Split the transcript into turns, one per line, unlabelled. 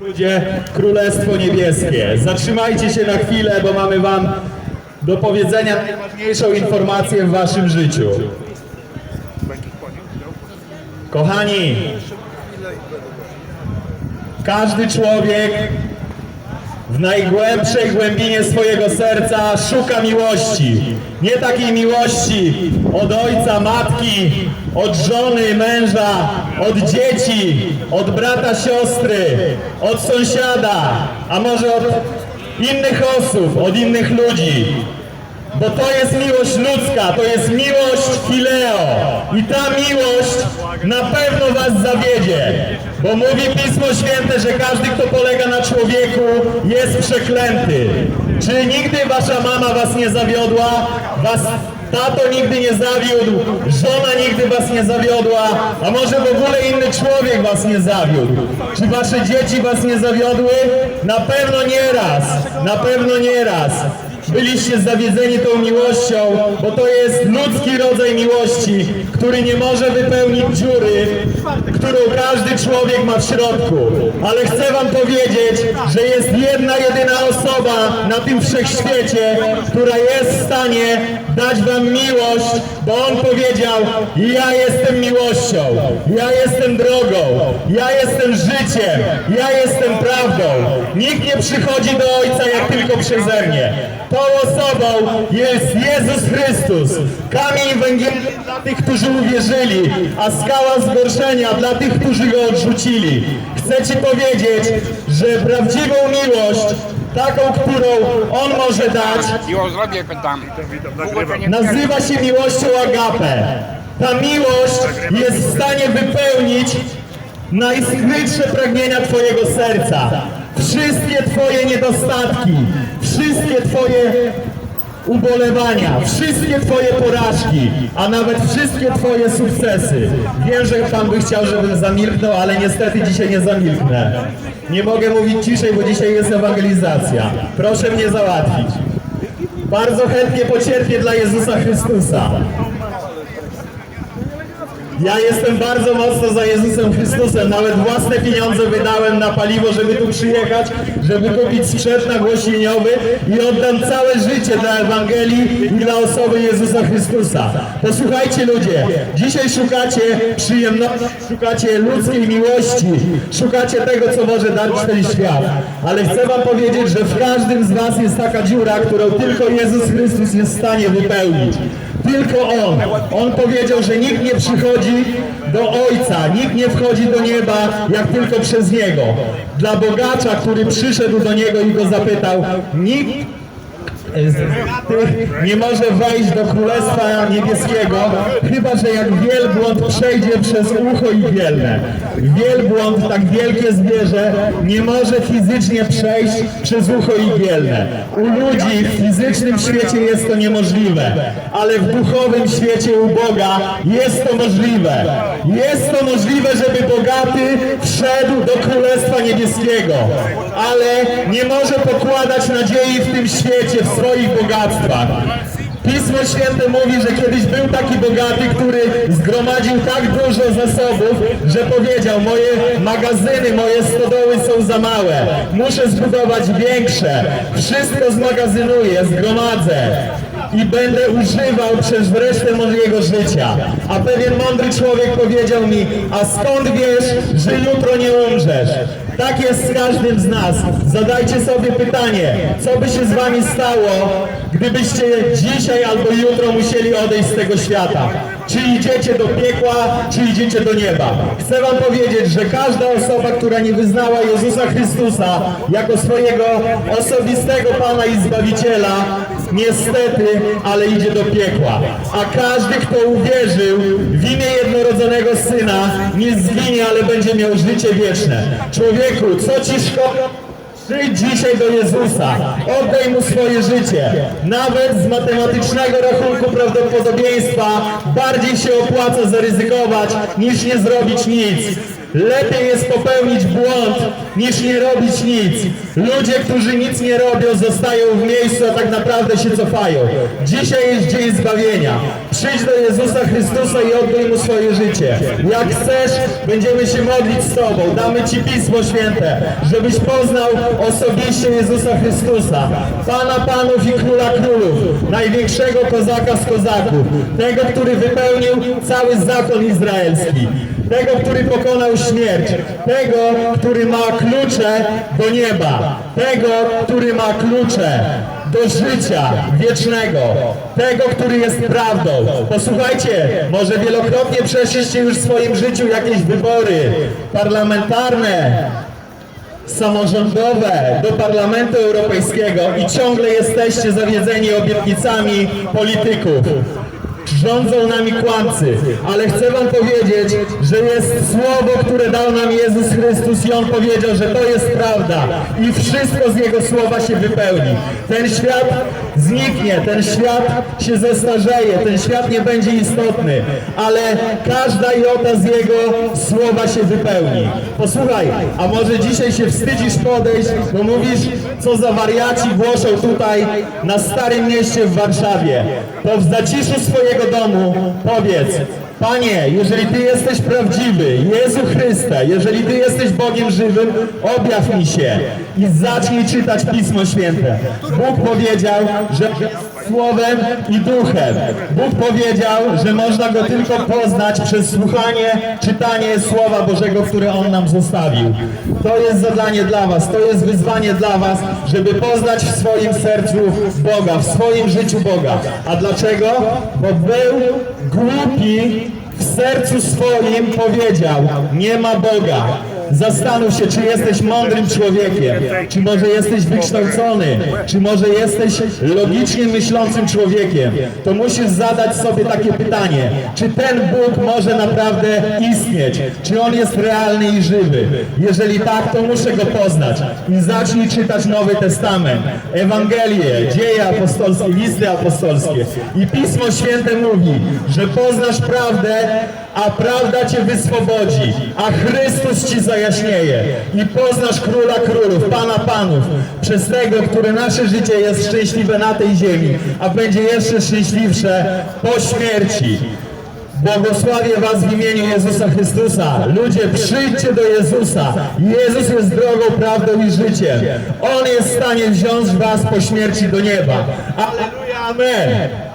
Ludzie, Królestwo Niebieskie. Zatrzymajcie się na chwilę, bo mamy Wam do powiedzenia najważniejszą informację w Waszym życiu. Kochani, każdy człowiek w najgłębszej głębinie swojego serca szuka miłości. Nie takiej miłości od ojca, matki, od żony, męża, od dzieci, od brata, siostry, od sąsiada, a może od innych osób, od innych ludzi. Bo to jest miłość ludzka, to jest miłość fileo. I ta miłość na pewno was zawiedzie. Bo mówi Pismo Święte, że każdy, kto polega na człowieku, jest przeklęty. Czy nigdy wasza mama was nie zawiodła? Was tato nigdy nie zawiódł? Żona nigdy was nie zawiodła? A może w ogóle inny człowiek was nie zawiódł? Czy wasze dzieci was nie zawiodły? Na pewno nie raz. Na pewno nie raz. Byliście zawiedzeni tą miłością, bo to jest ludzki rodzaj miłości, który nie może wypełnić dziury, którą każdy człowiek ma w środku. Ale chcę wam powiedzieć, że jest jedna, jedyna osoba na tym wszechświecie, która jest w stanie dać wam miłość, bo on powiedział, ja jestem miłością, ja jestem drogą, ja jestem życiem, ja jestem prawdą. Nikt nie przychodzi do Ojca jak tylko przeze mnie. Tą osobą jest Jezus Chrystus. Kamień węgielny dla tych, którzy uwierzyli, a skała zgorszenia dla tych, którzy go odrzucili. Chcę Ci powiedzieć, że prawdziwą miłość taką, którą on może dać, nazywa się miłością agape. Ta miłość jest w stanie wypełnić najskrytsze pragnienia Twojego serca. Wszystkie Twoje niedostatki, wszystkie Twoje ubolewania, wszystkie Twoje porażki, a nawet wszystkie Twoje sukcesy. Wiem, że Pan by chciał, żebym zamilknął, ale niestety dzisiaj nie zamilknę. Nie mogę mówić ciszej, bo dzisiaj jest ewangelizacja. Proszę mnie załatwić. Bardzo chętnie pocierpię dla Jezusa Chrystusa. Ja jestem bardzo mocno za Jezusem Chrystusem. Nawet własne pieniądze wydałem na paliwo, żeby tu przyjechać, żeby kupić sprzęt nagłośnieniowy i oddam całe życie dla Ewangelii i dla osoby Jezusa Chrystusa. Posłuchajcie ludzie, dzisiaj szukacie przyjemności, szukacie ludzkiej miłości, szukacie tego, co może dać ten świat. Ale chcę wam powiedzieć, że w każdym z was jest taka dziura, którą tylko Jezus Chrystus jest w stanie wypełnić. Tylko On. On powiedział, że nikt nie przychodzi do Ojca, nikt nie wchodzi do nieba, jak tylko przez Niego. Dla bogacza, który przyszedł do Niego i go zapytał, nikt nie może wejść do Królestwa Niebieskiego, chyba że jak wielbłąd przejdzie przez ucho igielne. Wielbłąd, tak wielkie zwierzę, nie może fizycznie przejść przez ucho igielne. U ludzi w fizycznym świecie jest to niemożliwe, ale w duchowym świecie u Boga jest to możliwe. Jest to możliwe, żeby bogaty wszedł do Królestwa Niebieskiego, ale nie może pokładać nadziei w tym świecie, w swoich bogactwach. Pismo Święte mówi, że kiedyś był taki bogaty, który zgromadził tak dużo zasobów, że powiedział, moje magazyny, moje stodoły są za małe, muszę zbudować większe, wszystko zmagazynuję, zgromadzę i będę używał przez resztę mojego życia. A pewien mądry człowiek powiedział mi, a skąd wiesz, że jutro nie umrzesz? Tak jest z każdym z nas. Zadajcie sobie pytanie, co by się z wami stało, gdybyście dzisiaj albo jutro musieli odejść z tego świata? Czy idziecie do piekła, czy idziecie do nieba? Chcę wam powiedzieć, że każda osoba, która nie wyznała Jezusa Chrystusa jako swojego osobistego Pana i Zbawiciela, niestety, ale idzie do piekła. A każdy, kto uwierzył w imię jednorodzonego Syna, nie zginie, ale będzie miał życie wieczne. Człowieku, co ci szkoda? Przyjdź dzisiaj do Jezusa, oddaj Mu swoje życie. Nawet z matematycznego rachunku prawdopodobieństwa bardziej się opłaca zaryzykować, niż nie zrobić nic. Lepiej jest popełnić błąd, niż nie robić nic. Ludzie, którzy nic nie robią, zostają w miejscu, a tak naprawdę się cofają. Dzisiaj jest dzień zbawienia. Przyjdź do Jezusa Chrystusa i oddaj Mu swoje życie. Jak chcesz, będziemy się modlić z Tobą. Damy Ci Pismo Święte, żebyś poznał osobiście Jezusa Chrystusa. Pana Panów i Króla Królów. Największego kozaka z kozaków. Tego, który wypełnił cały zakon izraelski. Tego, który pokonał śmierć. Tego, który ma klucze do nieba. Tego, który ma klucze do życia wiecznego. Tego, który jest prawdą. Posłuchajcie, może wielokrotnie przeszliście już w swoim życiu jakieś wybory parlamentarne, samorządowe do Parlamentu Europejskiego i ciągle jesteście zawiedzeni obietnicami polityków. Rządzą nami kłamcy, ale chcę wam powiedzieć, że jest słowo, które dał nam Jezus Chrystus i On powiedział, że to jest prawda i wszystko z Jego słowa się wypełni. Ten świat zniknie, ten świat się zestarzeje, ten świat nie będzie istotny, ale każda jota z Jego słowa się wypełni. Posłuchaj, a może dzisiaj się wstydzisz podejść, bo mówisz, co za wariaci głoszą tutaj na Starym Mieście w Warszawie. To w zaciszu swojego domu powiedz, Panie, jeżeli Ty jesteś prawdziwy, Jezu Chryste, jeżeli Ty jesteś Bogiem żywym, objaw mi się i zacznij czytać Pismo Święte. Bóg powiedział, że słowem i duchem. Bóg powiedział, że można Go tylko poznać przez słuchanie, czytanie Słowa Bożego, które On nam zostawił. To jest zadanie dla Was, to jest wyzwanie dla Was, żeby poznać w swoim sercu Boga, w swoim życiu Boga. A dlaczego? Bo był głupi w sercu swoim powiedział, nie ma Boga. Zastanów się, czy jesteś mądrym człowiekiem, czy może jesteś wykształcony, czy może jesteś logicznie myślącym człowiekiem. To musisz zadać sobie takie pytanie, czy ten Bóg może naprawdę istnieć, czy On jest realny i żywy. Jeżeli tak, to muszę Go poznać i zacznij czytać Nowy Testament, Ewangelie, Dzieje apostolskie, listy apostolskie. I Pismo Święte mówi, że poznasz prawdę, a prawda Cię wyswobodzi, a Chrystus Ci zajaśnieje i poznasz Króla Królów, Pana Panów, przez Tego, które nasze życie jest szczęśliwe na tej ziemi, a będzie jeszcze szczęśliwsze po śmierci. Błogosławię Was w imieniu Jezusa Chrystusa. Ludzie, przyjdźcie do Jezusa. Jezus jest drogą, prawdą i życiem. On jest w stanie wziąć Was po śmierci do nieba. Aleluja, amen.